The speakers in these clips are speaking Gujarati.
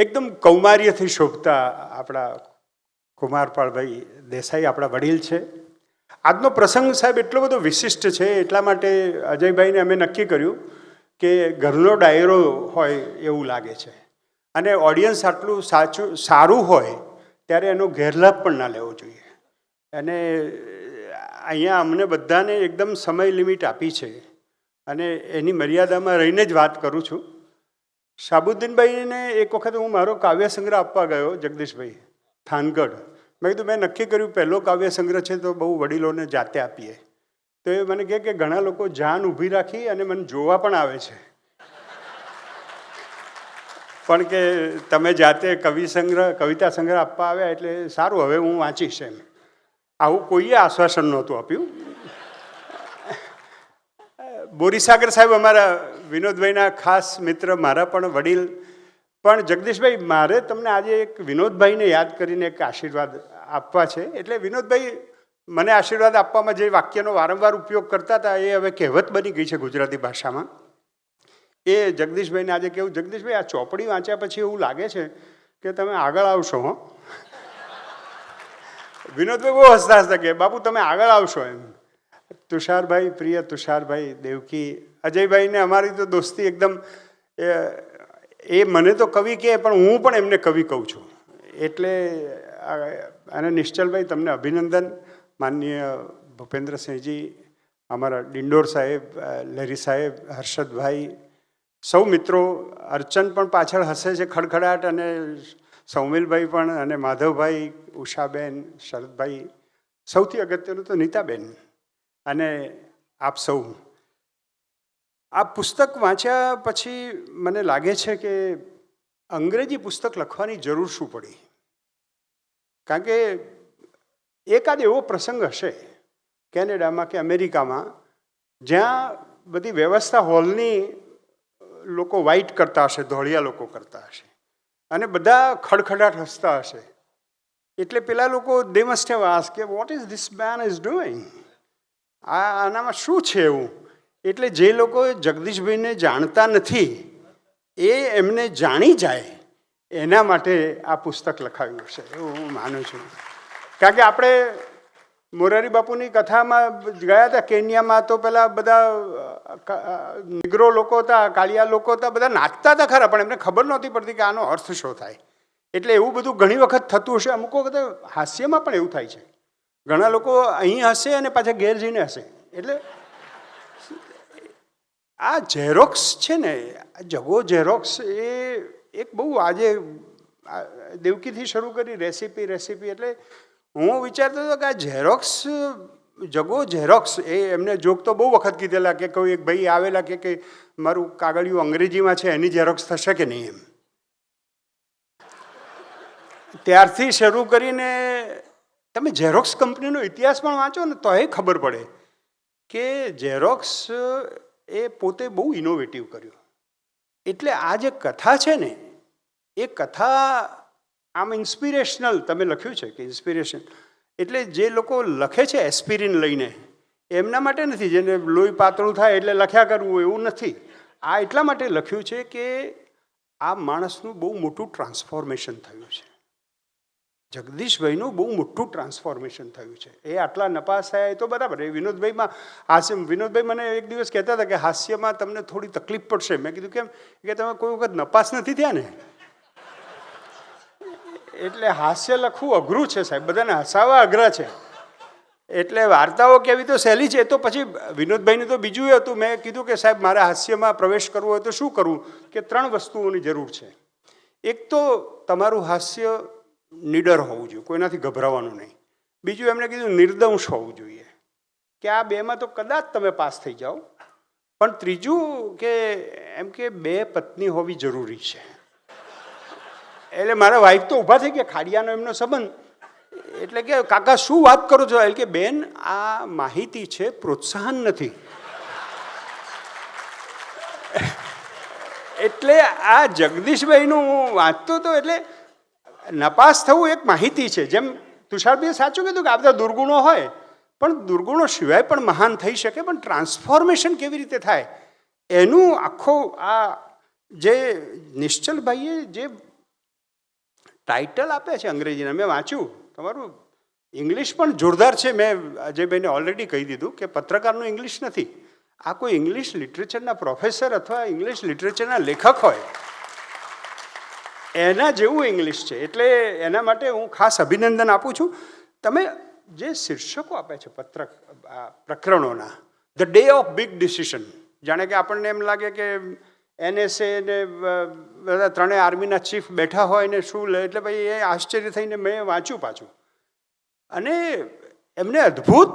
એકદમ કૌમાર્યથી શોભતા આપણા કુમારપાળભાઈ દેસાઈ આપણા વડીલ છે. આજનો પ્રસંગ સાહેબ એટલો બધો વિશિષ્ટ છે, એટલા માટે અજયભાઈને અમે નક્કી કર્યું કે ઘરનો ડાયરો હોય એવું લાગે છે. અને ઓડિયન્સ આટલું સાચું, સારું હોય ત્યારે એનો ગેરલાભ પણ ના લેવો જોઈએ. અને અહીંયા અમને બધાને એકદમ સમય લિમિટ આપી છે. અને એની મર્યાદામાં રહીને જ વાત કરું છું. શાબુદ્દીનભાઈને એક વખત હું મારો કાવ્ય સંગ્રહ આપવા ગયો, જગદીશભાઈ થાનગઢ. મેં કીધું મેં નક્કી કર્યું, પહેલો કાવ્ય સંગ્રહ છે તો બહુ વડીલોને જાતે આપીએ. તો એ મને કહે કે, ઘણા લોકો જાન ઊભી રાખી અને મને જોવા પણ આવે છે. પણ કે, તમે જાતે કવિ સંગ્રહ કવિતા સંગ્રહ આપવા આવ્યા એટલે સારું, હવે હું વાંચીશ એમ. આવું કોઈએ આશ્વાસન નહોતું આપ્યું. બોરીસાગર સાહેબ, અમારા વિનોદભાઈના ખાસ મિત્ર, મારા પણ વડીલ. પણ જગદીશભાઈ, મારે તમને આજે એક વિનોદભાઈને યાદ કરીને એક આશીર્વાદ આપવા છે. એટલે વિનોદભાઈ, મને આશીર્વાદ આપવામાં જે વાક્યનો વારંવાર ઉપયોગ કરતા હતા, એ હવે કહેવત બની ગઈ છે ગુજરાતી ભાષામાં. એ જગદીશભાઈને આજે કેવું જગદીશભાઈ, આ ચોપડી વાંચ્યા પછી એવું લાગે છે કે તમે આગળ આવશો, હો. વિનોદભાઈ બહુ હસતા હસતા કે બાપુ, તમે આગળ આવશો એમ. તુષારભાઈ, પ્રિય તુષારભાઈ દેવકી, અજયભાઈને અમારી તો દોસ્તી એકદમ, એ મને તો કવિ કહે, પણ હું પણ એમને કવિ કહું છું. એટલે અને નિશ્ચલભાઈ, તમને અભિનંદન. માનનીય ભૂપેન્દ્રસિંહજી, અમારા ડિંડોર સાહેબ, લહેરી સાહેબ, હર્ષદભાઈ, સૌ મિત્રો, અર્ચન પણ પાછળ હસે છે ખડખડાટ, અને સૌમિલભાઈ પણ, અને માધવભાઈ, ઉષાબેન, શરદભાઈ, સૌથી અગત્યનું તો નીતાબેન. અને આપ સૌ. આ પુસ્તક વાંચ્યા પછી મને લાગે છે કે અંગ્રેજી પુસ્તક લખવાની જરૂર શું પડી? કારણ કે એકાદ એવો પ્રસંગ હશે કેનેડામાં કે અમેરિકામાં, જ્યાં બધી વ્યવસ્થા હોલની લોકો વાઇટ કરતા હશે, ધોળિયા લોકો કરતા હશે અને બધા ખડખડાટ હસતા હશે. એટલે પેલા લોકો દેમસ્ટે વાસ કે what is this man is doing આ આનામાં શું છે એવું? એટલે જે લોકો જગદીશભાઈને જાણતા નથી, એ એમને જાણી જાય, એના માટે આ પુસ્તક લખાવ્યું છે, એવું હું માનું છું. કારણ કે આપણે મોરારી બાપુની કથામાં ગયા હતા, કેન્યામાં તો પેલા બધા નિગ્રો લોકો હતા, કાળિયા લોકો હતા, બધા નાચતા હતા ખરા, પણ એમને ખબર નહોતી પડતી કે આનો અર્થ શું થાય. એટલે એવું બધું ઘણી વખત થતું હશે, અમુક વખત હાસ્યમાં પણ એવું થાય છે. ઘણા લોકો અહીં હશે અને પાછા ઘેર હશે. એટલે આ ઝેરોક્સ છે ને, આ જગો ઝેરોક્સ એ એક બહુ આજે દેવકીથી શરૂ કરી રેસીપી રેસીપી એટલે હું વિચારતો હતો કે આ ઝેરોક્સ જગો ઝેરોક્સ એ એમને જોક તો બહુ વખત કીધેલા કે કોઈ એક ભાઈ આવેલા કે કે મારું કાગળિયું અંગ્રેજીમાં છે, એની ઝેરોક્સ થશે કે નહીં એમ. ત્યારથી શરૂ કરીને તમે ઝેરોક્સ કંપનીનો ઇતિહાસ પણ વાંચો ને તો એ ખબર પડે કે ઝેરોક્સ એ પોતે બહુ ઇનોવેટિવ કર્યું. એટલે આ જે કથા છે ને, એ કથા આમ ઇન્સ્પિરેશનલ તમે લખ્યું છે કે ઇન્સ્પિરેશન એટલે જે લોકો લખે છે એસ્પિરિન લઈને, એમના માટે નથી. જેને લોહી પાતળું થાય એટલે લખ્યા કરવું એવું નથી. આ એટલા માટે લખ્યું છે કે આ માણસનું બહુ મોટું ટ્રાન્સફોર્મેશન થયું છે. જગદીશભાઈનું બહુ મોટું ટ્રાન્સફોર્મેશન થયું છે. એ આટલા નપાસ થયા એ તો બરાબર. એ વિનોદભાઈમાં હાસ્ય, વિનોદભાઈ મને એક દિવસ કહેતા હતા કે હાસ્યમાં તમને થોડી તકલીફ પડશે. મેં કીધું કેમ? કે તમે કોઈ વખત નપાસ નથી થયા ને? એટલે હાસ્ય લખવું અઘરું છે સાહેબ. બધાને હસાવા અઘરા છે. એટલે વાર્તાઓ કેવી તો સહેલી છે. તો પછી વિનોદભાઈને તો બીજું એ હતું. મેં કીધું કે સાહેબ, મારે હાસ્યમાં પ્રવેશ કરવો હોય તો શું કરવું કે ત્રણ વસ્તુઓની જરૂર છે. એક તો તમારું હાસ્ય નિડર હોવું જોઈએ, કોઈનાથી ગભરાવાનું નહીં. બીજું એમણે કીધું, નિર્દંશ હોવું જોઈએ. કે આ બેમાં તો કદાચ તમે પાસ થઈ જાઓ. પણ ત્રીજું કે એમ કે બે પત્ની હોવી જરૂરી છે. એટલે મારા વાઈફ તો ઊભા થઈ ગયા, ખાડિયાનો એમનો સંબંધ. એટલે કે, કાકા, શું વાત કરો છો? એટલે કે, બેન, આ માહિતી છે, પ્રોત્સાહન નથી. એટલે આ જગદીશભાઈનું હું વાંચતો હતો એટલે નપાસ થવું એક માહિતી છે. જેમ તુષારભાઈએ સાચું કીધું કે આ બધા દુર્ગુણો હોય, પણ દુર્ગુણો સિવાય પણ મહાન થઈ શકે, પણ ટ્રાન્સફોર્મેશન કેવી રીતે થાય? એનું આખો આ જે નિશ્ચલભાઈએ જે ટાઇટલ આપે છે અંગ્રેજીના, મેં વાંચ્યું. તમારું ઇંગ્લિશ પણ જોરદાર છે. મેં અજયભાઈને ઓલરેડી કહી દીધું કે પત્રકારનું ઇંગ્લિશ નથી. આ કોઈ ઇંગ્લિશ લિટરેચરના પ્રોફેસર અથવા ઇંગ્લિશ લિટરેચરના લેખક હોય એના જેવું ઇંગ્લિશ છે. એટલે એના માટે હું ખાસ અભિનંદન આપું છું. તમે જે શીર્ષકો આપે છે પત્ર, આ પ્રકરણોના the day of big decision જાણે કે આપણને એમ લાગે કે એનએસએ ને બધા ત્રણેય આર્મીના ચીફ બેઠા હોય ને શું લે, એટલે ભાઈ એ આશ્ચર્ય થઈને મેં વાંચ્યું પાછું. અને એમને અદ્ભુત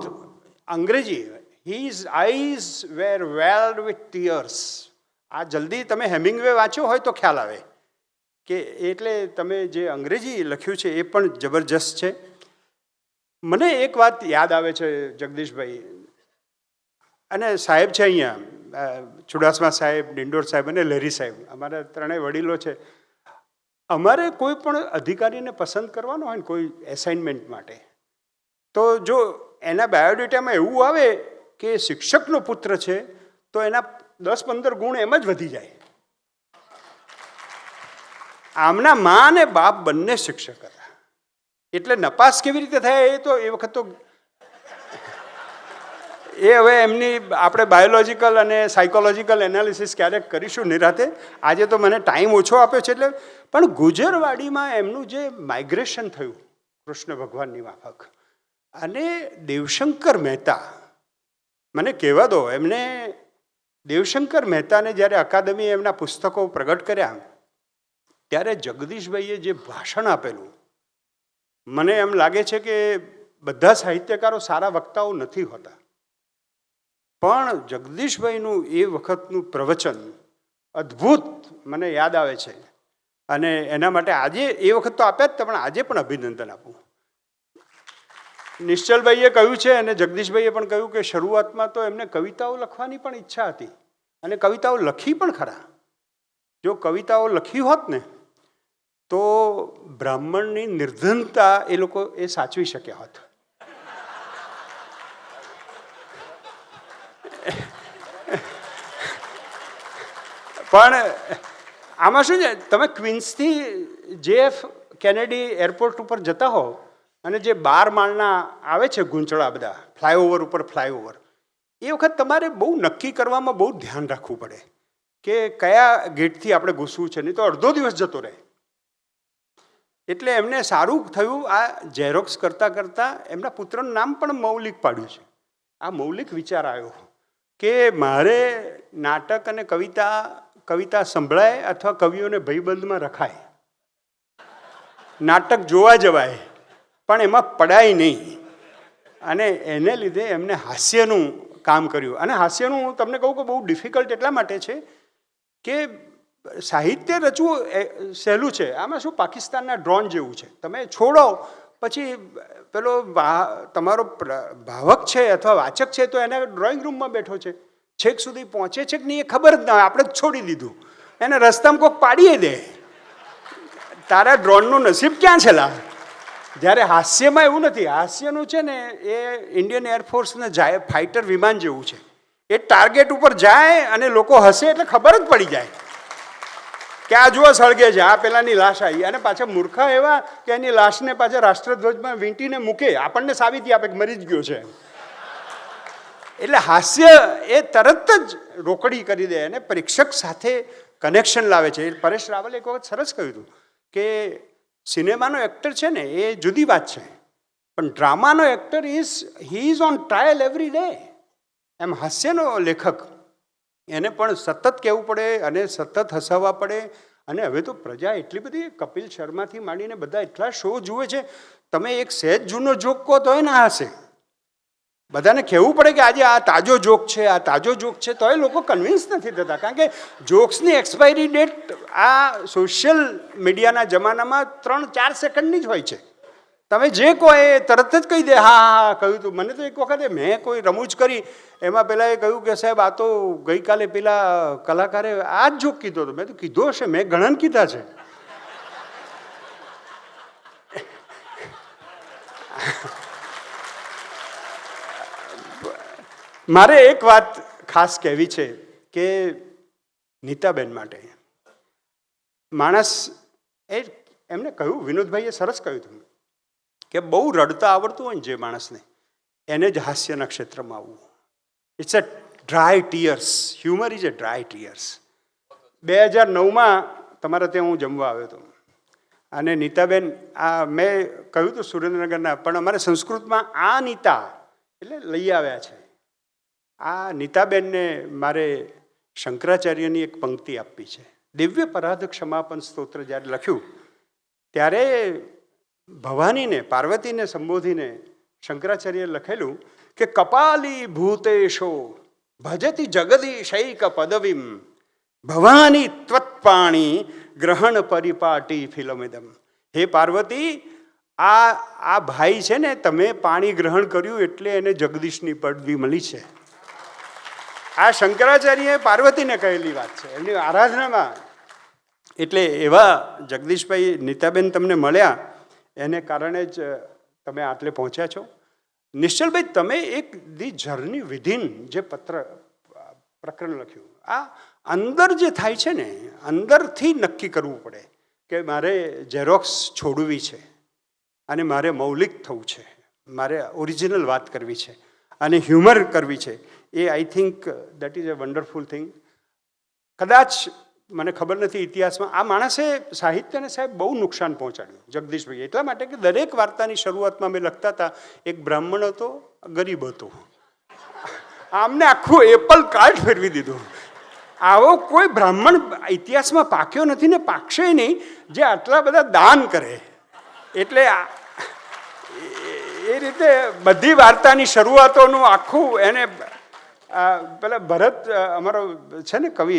અંગ્રેજી his eyes were welled with tears આ જલ્દી તમે હેમિંગવે વાંચ્યો હોય તો ખ્યાલ આવે. કે એટલે તમે જે અંગ્રેજી લખ્યું છે એ પણ જબરજસ્ત છે. મને એક વાત યાદ આવે છે જગદીશભાઈ. અને સાહેબ છે અહીંયા ચુડાસમા સાહેબ, ડિંડોર સાહેબ અને લહેરી સાહેબ, અમારા ત્રણેય વડીલો છે. અમારે કોઈ પણ અધિકારીને પસંદ કરવાનો હોય ને કોઈ એસાઇનમેન્ટ માટે, તો જો એના બાયોડેટામાં એવું આવે કે શિક્ષકનો પુત્ર છે, તો એના દસ પંદર ગુણ એમ જ વધી જાય. આમના મા અને બાપ બંને શિક્ષક હતા. એટલે નપાસ કેવી રીતે થાય એ તો એ વખત તો એ હવે એમની આપણે બાયોલોજીકલ અને સાયકોલોજીકલ એનાલિસિસ ક્યારેક કરીશું નિરાતે. આજે તો મને ટાઈમ ઓછો આપ્યો છે એટલે પણ ગુજરવાડીમાં એમનું જે માઇગ્રેશન થયું, કૃષ્ણ ભગવાનની માફક અને દેવશંકર મહેતા, મને કહેવા દો, એમને દેવશંકર મહેતાને જ્યારે અકાદમીએ એમના પુસ્તકો પ્રગટ કર્યા ત્યારે જગદીશભાઈએ જે ભાષણ આપેલું, મને એમ લાગે છે કે બધા સાહિત્યકારો સારા વક્તાઓ નથી હોતા. પણ જગદીશભાઈનું એ વખતનું પ્રવચન અદ્ભુત મને યાદ આવે છે. અને એના માટે આજે એ વખત તો આપ્યા જ પણ આજે પણ અભિનંદન આપું. નિશ્ચલભાઈએ કહ્યું છે અને જગદીશભાઈએ પણ કહ્યું કે શરૂઆતમાં તો એમને કવિતાઓ લખવાની પણ ઈચ્છા હતી. અને કવિતાઓ લખી પણ ખરા. જો કવિતાઓ લખી હોત ને તો બ્રાહ્મણની નિર્ધનતા એ લોકો એ સાચવી શક્યા હોત. પણ આમાં શું છે? તમે ક્વિન્સથી જેએફ કેનેડી એરપોર્ટ ઉપર જતા હો અને જે બાર માળના આવે છે ગૂંચળા બધા, ફ્લાયઓવર ઉપર ફ્લાયઓવર, એ વખત તમારે બહુ નક્કી કરવામાં બહુ ધ્યાન રાખવું પડે કે કયા ગેટથી આપણે ઘૂસવું છે, નહીં તો અડધો દિવસ જતો રહે. એટલે એમને સારું થયું આ ઝેરોક્સ કરતાં કરતાં એમના પુત્રનું નામ પણ મૌલિક પાડ્યું છે. આ મૌલિક વિચાર આવ્યો કે મારે નાટક અને કવિતા કવિતા સંભળાય અથવા કવિઓને ભયબંધમાં રખાય. નાટક જોવા જવાય, પણ એમાં પડાય નહીં. અને એને લીધે એમને હાસ્યનું કામ કર્યું. અને હાસ્યનું હું તમને કહું કે બહુ ડિફિકલ્ટ એટલા માટે છે કે સાહિત્ય રચવું એ, સહેલું છે. આમાં શું પાકિસ્તાનના ડ્રોન જેવું છે. તમે છોડો, પછી પેલો તમારો ભાવક છે અથવા વાચક છે, તો એને ડ્રોઈંગ રૂમમાં બેઠો છે. છેક સુધી પહોંચે છે કે નહીં, એ ખબર જ ના આપણે જ છોડી દીધું. એને રસ્તામાં કોઈક પાડીએ દે. તારા ડ્રોનનું નસીબ ક્યાં છે લા? જ્યારે હાસ્યમાં એવું નથી. હાસ્યનું છે ને, એ ઇન્ડિયન એરફોર્સને જાય ફાઇટર વિમાન જેવું છે. એ ટાર્ગેટ ઉપર જાય અને લોકો હસે એટલે ખબર જ પડી જાય. કે આ જુઓ સળગે છે, આ પેલાની લાશ આવી. અને પાછા મૂર્ખા એવા કે એની લાશને પાછા રાષ્ટ્રધ્વજમાં વીંટીને મૂકે. આપણને સાબિતી આપે કે મરી જ ગયો છે. એટલે હાસ્ય એ તરત જ રોકડી કરી દે અને પરીક્ષક સાથે કનેક્શન લાવે છે. પરેશ રાવલે એક વખત સરસ કહ્યું હતું કે સિનેમાનો એક્ટર છે ને, એ જુદી વાત છે. પણ ડ્રામાનો actor is he is on trial every day એમ હાસ્યનો લેખક એને પણ સતત કહેવું પડે અને સતત હસાવવા પડે. અને હવે તો પ્રજા એટલી બધી કપિલ શર્માથી માંડીને બધા એટલા શો જુએ છે. તમે એક સહેજ જૂનો જોક કહો તોય ના હશે. બધાને કહેવું પડે કે આજે આ તાજો જોક છે, આ તાજો જોક છે, તોય લોકો કન્વિન્સ નથી થતા. કારણ કે જોક્સની એક્સપાયરી ડેટ આ સોશિયલ મીડિયાના જમાનામાં ત્રણ ચાર સેકન્ડની જ હોય છે. તમે જે કહો એ તરત જ કહી દે હા હા, કહ્યું તું. મને તો એક વખતે મેં કોઈ રમૂજ કરી, એમાં પેલા એ કહ્યું કે, સાહેબ, આ તો ગઈકાલે પેલા કલાકારે આ જ જોક કીધો હતો. મેં તો કીધો હશે, મેં ગણન કીધા છે. મારે એક વાત ખાસ કહેવી છે કે નીતાબેન માટે. માણસ એ એમને કહ્યું, વિનોદભાઈએ સરસ કહ્યું હતું. કે બહુ રડતા આવડતું હોય ને જે માણસને, એને જ હાસ્યના ક્ષેત્રમાં આવવું. It's a dry tears humour is a dry tears બે હજાર નવમાં તમારા ત્યાં હું જમવા આવ્યો હતો. અને નીતાબેન, આ મેં કહ્યું હતું સુરેન્દ્રનગરના, પણ અમારે સંસ્કૃતમાં આ નીતા એટલે લઈ આવ્યા છે. આ નીતાબેનને મારે શંકરાચાર્યની એક પંક્તિ આપવી છે. દિવ્ય પરાધ ક્ષમાપન સ્તોત્ર જ્યારે લખ્યું, ત્યારે ભવાનીને, પાર્વતીને સંબોધીને શંકરાચાર્યએ લખેલું કે કપાલી ભૂતેશો ભજતી જગદીશૈક પદવીમ, ભવાની ત્વત્પાણી ગ્રહણ પરિપાટી ફિલમિદમ. હે પાર્વતી, આ આ ભાઈ છે ને, તમે પાણી ગ્રહણ કર્યું એટલે એને જગદીશની પદવી મળી છે. આ શંકરાચાર્યએ પાર્વતીને કહેલી વાત છે. એમની આરાધનામાં એટલે એવા જગદીશભાઈ નીતાબેન તમને મળ્યા એને કારણે જ તમે આટલે પહોંચ્યા છો. નિશ્ચલભાઈ, તમે એક ધી જર્ની વિધિન જે પત્ર પ્રકરણ લખ્યું, આ અંદર જે થાય છે ને, અંદરથી નક્કી કરવું પડે કે મારે ઝેરોક્સ છોડવી છે અને મારે મૌલિક થવું છે, મારે ઓરિજિનલ વાત કરવી છે અને હ્યુમર કરવી છે. એ I think that is a wonderful thing કદાચ મને ખબર નથી ઇતિહાસમાં, આ માણસે સાહિત્યને સાહેબ બહુ નુકસાન પહોંચાડ્યું જગદીશભાઈ એટલા માટે કે દરેક વાર્તાની શરૂઆતમાં મેં લખતા હતા, એક બ્રાહ્મણ હતો, ગરીબ હતો. આમને આખું એપલ કાર્ડ ફેરવી દીધું. આવો કોઈ બ્રાહ્મણ ઇતિહાસમાં પાક્યો નથી ને પાકશે નહીં, જે આટલા બધા દાન કરે. એટલે એ રીતે બધી વાર્તાની શરૂઆતોનું આખું એને પેલા ભરત અમારો છે ને કવિ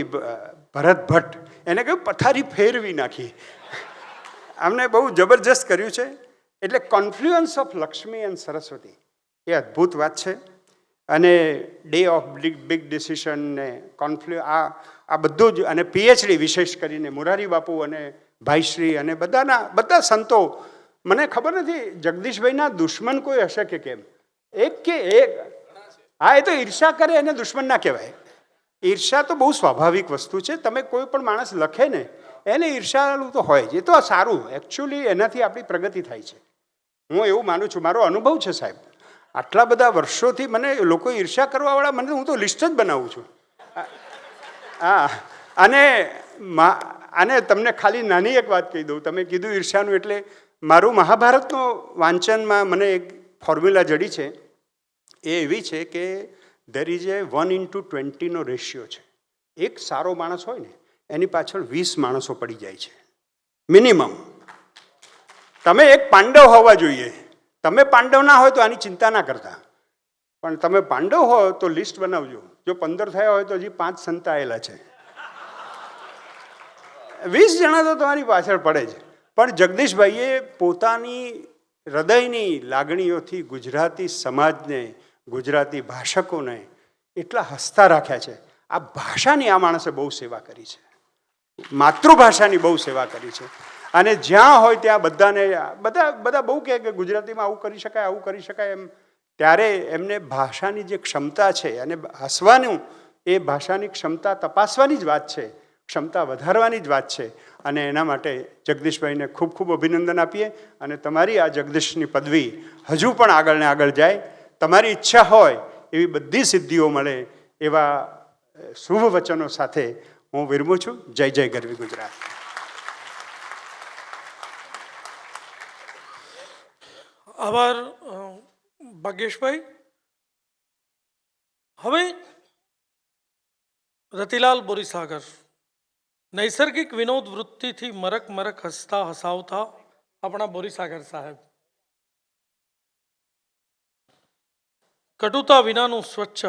ભરત ભટ્ટ. એને કહ્યું, પથારી ફેરવી નાખી. અમને બહુ જબરજસ્ત કર્યું છે. એટલે confluence of Lakshmi and Saraswati એ અદ્ભુત વાત છે. અને day of big big decision ને કોન્ફ્લુ આ આ બધું જ અને પીએચડી વિશેષ કરીને મુરારી બાપુ અને ભાઈશ્રી અને બધાના, બધા સંતો. મને ખબર નથી, જગદીશભાઈના દુશ્મન કોઈ હશે કે કેમ? એક કે એક. હા, એ તો ઈર્ષા કરે, એને દુશ્મન ના કહેવાય. ઈર્ષા તો બહુ સ્વાભાવિક વસ્તુ છે. તમે કોઈ પણ માણસ લખે ને, એને ઈર્ષાનું તો હોય જ. એ તો સારું. એકચ્યુઅલી એનાથી આપણી પ્રગતિ થાય છે. હું એવું માનું છું. મારો અનુભવ છે સાહેબ. આટલા બધા વર્ષોથી મને લોકો ઈર્ષા કરવાવાળા, મને હું તો લિસ્ટ જ બનાવું છું. હા અને અને તમને ખાલી નાની એક વાત કહી દઉં. તમે કીધું ઈર્ષાનું એટલે મારું મહાભારતનો વાંચનમાં મને એક ફોર્મ્યુલા જડી છે. એ એવી છે કે there is a one into ટ્વેન્ટીનો ratio છે. એક સારો માણસ હોય ને, એની પાછળ વીસ માણસો પડી જાય છે. મિનિમમ તમે એક પાંડવ હોવા જોઈએ. તમે પાંડવ ના હોય તો આની ચિંતા ના કરતા. પણ તમે પાંડવ હો તો લિસ્ટ બનાવજો. જો પંદર થયા હોય તો હજી પાંચ સંતાયેલા છે. વીસ જણા તો તમારી પાછળ પડે જ પણ જગદીશભાઈએ પોતાની હૃદયની લાગણીઓથી ગુજરાતી સમાજને ગુજરાતી ભાષકોને એટલા હસતા રાખ્યા છે. આ ભાષાની આ માણસે બહુ સેવા કરી છે. માતૃભાષાની બહુ સેવા કરી છે. અને જ્યાં હોય ત્યાં બધાને, બધા બધા બહુ કહે કે ગુજરાતીમાં આવું કરી શકાય, આવું કરી શકાય એમ. ત્યારે એમને ભાષાની જે ક્ષમતા છે અને હસવાનું એ ભાષાની ક્ષમતા તપાસવાની જ વાત છે. ક્ષમતા વધારવાની જ વાત છે. અને એના માટે જગદીશભાઈને ખૂબ ખૂબ અભિનંદન આપીએ. અને તમારી આ જગદીશની પદવી હજુ પણ આગળ ને આગળ જાય. તમારી ઈચ્છા હોય એવી બધી સિદ્ધિઓ મળે એવા શુભ વચનો સાથે હું વિરમું છું. જય જય ગરવી ગુજરાત. આભાર ભાગ્યેશભાઈ. હવે રતિલાલ બોરીસાગર. નૈસર્ગિક વિનોદ વૃત્તિથી મરક મરક હસતા હસાવતા આપણા બોરીસાગર સાહેબ. ಕಟುತಾ ವಿನಾನು ಸ್ವಚ್ಛ